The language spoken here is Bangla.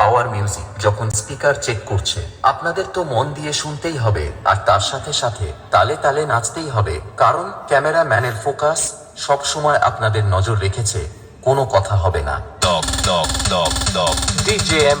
পাওয়ার মিউজিক যখন স্পিকার চেক করছে আপনাদের তো মন দিয়ে শুনতেই হবে আর তার সাথে সাথে তালে তালে নাচতেই হবে কারণ ক্যামেরাম্যানের ফোকাস সব সময় আপনাদের নজর রেখেছে কোনো কথা হবে না। এম